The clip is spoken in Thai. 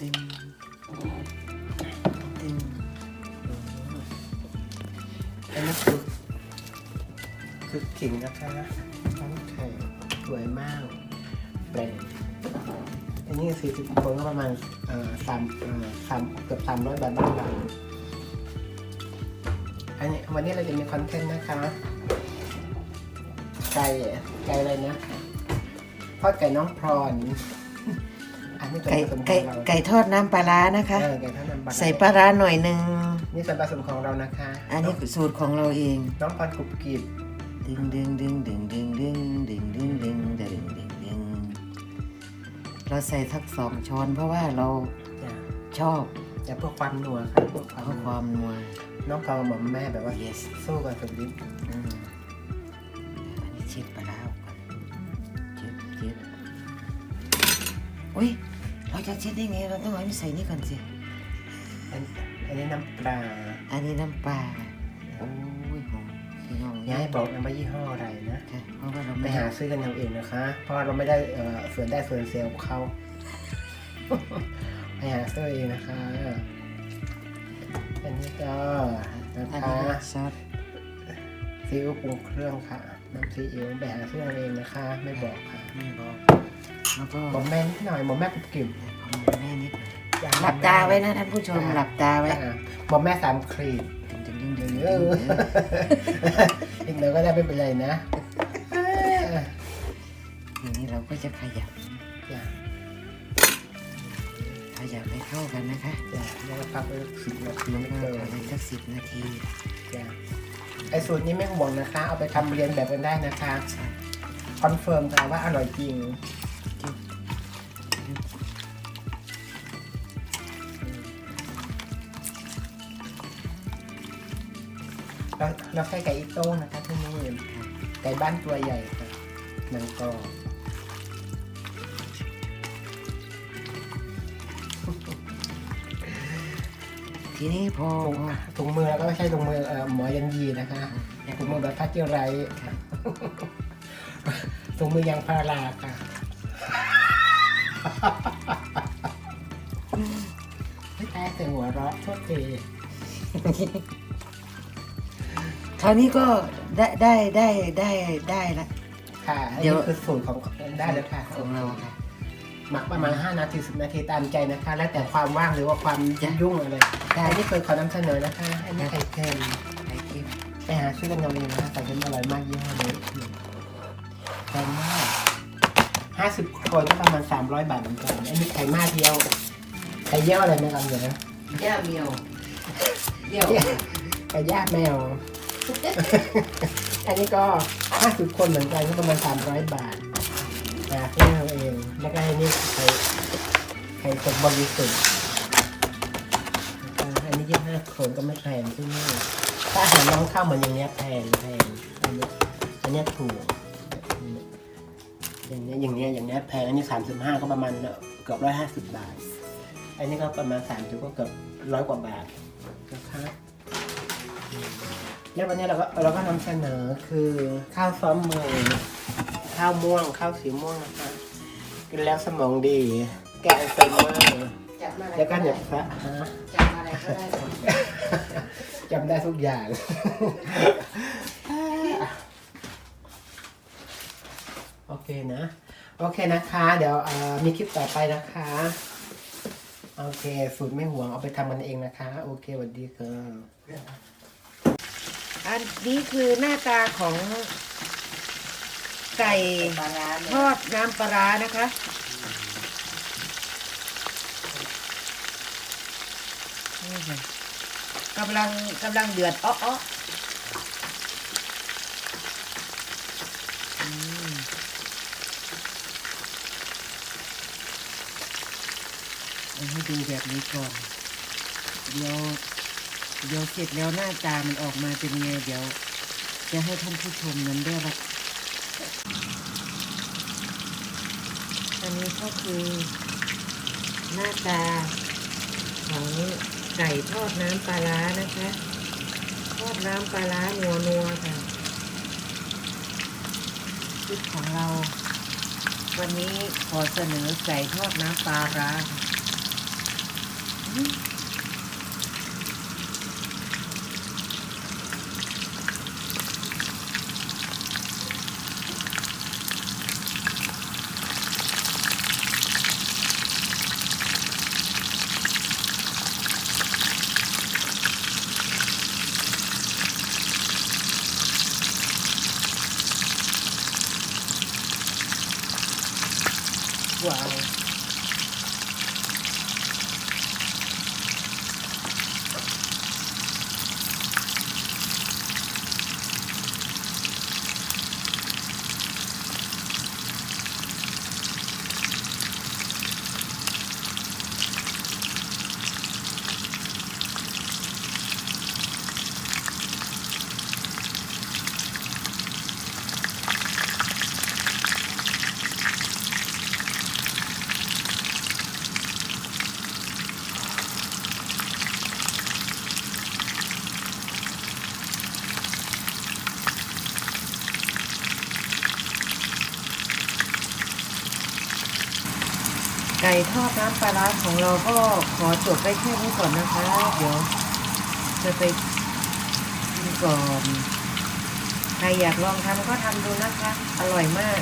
ติมติมอันนี้คือคือขิงนะคะน้งไข่สวยมากแปลกอันนี้สี่สิบคนก็ประมาณเอ่อสามเอ่อสามเกือบสามร้อยบาทบ้านเราอันนี้วันนี้เราจะมีคอนเทนต์นะคะ ไก่ไก่อะไรนะทอดไก่น้องพรอน อันนี้ส่วนไก่ผสมขไก่องเราไก่ทอดน้ำปลาร้านะคะ เออไก่ทอดน้ำปลาใส่ปลาร้าหน่อยหนึ่งนี่ส่วนผสมของเรานะคะอันนี้สูตรของเราเองน้องพรกรุบกริบดึงดึงดึงดึงดึงดึงดึงดึงดึงดึงดึงดึงเราใส่ทักสองช้อนเพราะว่าเราจ้ะชอบจะเพื่อความนัวค่ะเพื่อความเพราะนัคววามนัว น้องพรกับหมอมแม่แบบว่า yes สู้กันสุดฤทธิ์อืมอันนี้เช็ดปลาร้าออกก่อนเช็ดเช็ดอุ้ย เราจะเช็ดได้ไงเราต้องเอาไปใส่นี่ก่อนสิ อันอันนี้น้ำปลาอันนี้น้ำปลาโอ้ยหอมพี่น้องอย่าให้บอกนะว่ายี่ห้ออะไรนะ ค่ะเพราะว่าเราไปไม่หาซื้อกันเอาเองนะคะ เพราะว่าเราไม่ได้เอ่อส่วนได้ส่วนเซลล์เขา ไปหาซื้อเองนะคะอันนี้ก็นะอันคะนี้ซอสซีอิ๊วปรุงเครื่องค่ะ น้ำซีอิ๊วไปหาซื้อเอาเองนะคะ ไม่บอกค่ะ ไม่บอก แล้วก็หมอมแม่นิดหน่อยหมอมแม่กรุบกริบของแม่นิดหน่อยอย่งหลับตาไว้นะท่านผู้ชมหลับตาไว้ อะหมอมแม่สามครีดดึงดึงดึงเอดึงออีกหน่อยก็ได้ไม่เป็นไรนะเออทีนี้เราก็จะขยับ จ้ะขยับให้เข้ากันนะคะจ้ะแล้วก็พักไว้สิบนาทีไม่ก็เกิน ทำไปสักสิบนาทีจ้ะไอสูตรนี้ไม่ห่วงนะคะ เอาไปทำเรียนแบบกันได้นะคะ คอนเฟิร์มค่ะว่าอร่อยจริง เราเราใช้ไก่อีโต้งนะคะที่นี่ไก่บ้านตัวใหญ่ค่ะหนังกรอบทีนี้พอถุงพอถุงมือแล้วก็ไม่ใช่ถุงมือเอ่อหมอยันยีนะคะถุงมือแบบพัชเจอร์ไรท์ถุงมือยางพาราค่ะไม่แต่เสียงหัวเราะโทษที คราวนี้ก็ได้ได้ได้ได้ได้ละ ค่ะอันเดี๋ยวนี้คือสูตรของได้แล้วค่ะของเราค่ะ หมักประมาณ 5 นาที 10 นาทีตามใจนะคะ แล้วแต่ความว่างหรือว่าความจ้ะยุ่งอะไรอันนี้เคยขอนำเสนอนะคะอันนี้ไข่เค็มไข่เค็มไปหาซื้อกันเอาเองนะคะแต่เป็นอร่อยมากยี่ห้อนี้แพงมากห้าสิบคนก็ประมาณสามร้อยบาทเหมือนกันอันนี้ไข่มาเที่ยว ไข่เยี่ยวอะไรไหมครับเดี๋ยวนะย่าเมียวเยี่ยวไก่ย่างแมว อันนี้ก็ห้าสิบคนเหมือนกันก็ประมาณสามร้อยบาทนะซื้เอาเอง แล้วก็อันนี้ไข่ไข่สดบริสุทธิ์อันนี้ยี่ห้าคนก็ไม่แพงที่นี่ถ้าอาหารน้องข้าวเหมือนอย่างเนี้ยแพงแพงอันนี้อันนี้ถูกอย่างเนี้ยอย่างเนี้ยอย่างเนี้ยแพงอันนี้สามสิบห้าก็ประมาณเกือบร้อยห้าสิบบาท อันนี้ก็ประมาณสามสิบก็เกือบร้อยกว่าบาทนะครับ แล้ววันนี้เราก็เราก็นำเสนอคือข้าวซ้อมมือ ข้าวม่วง ข้าวสีม่วงนะคะ กินแล้วสมองดี แก้อัลไซเมอร์จับอะไรแล้วก็เหน็บพระฮะ จับอะไรก็ได้หมดจำได้ทุกอย่าง โอเคนะ โอเคนะคะ เดี๋ยวเอ่อมีคลิปต่อไปนะคะ โอเค สูตรไม่ห่วงเอาไปทำกันเองนะคะ โอเคสวัสดีค่ะอั อันนี้คือหน้าตาของไก่ปลาร้าทอดน้ำปลาร้านะคะ นี่ค่ะกำลังกำลังเดือดอ้ออ้ออให้ดูแบบนี้ก่อน เดี๋ยว เดี๋ยวเสร็จแล้วหน้าตามันออกมาเป็นไงเดี๋ยว จะให้ท่านผู้ชมนั้นได้รับอันนี้ก็คือหน้าตาของไก่ทอดน้ำปลาร้านะคะ ทอดน้ำปลาร้านัวนัวค่ะคลิปของเรา วันนี้ขอเสนอไก่ทอดน้ำปลาร้าค่ะ ว้ ก่ทอดน้ำปลาร้าของเราก็ขอจบไปแค่นี้ก่อนนะคะ เดี๋ยวจะไปกินก่อน ใครอยากลองทำก็ทำดูนะคะ อร่อยมาก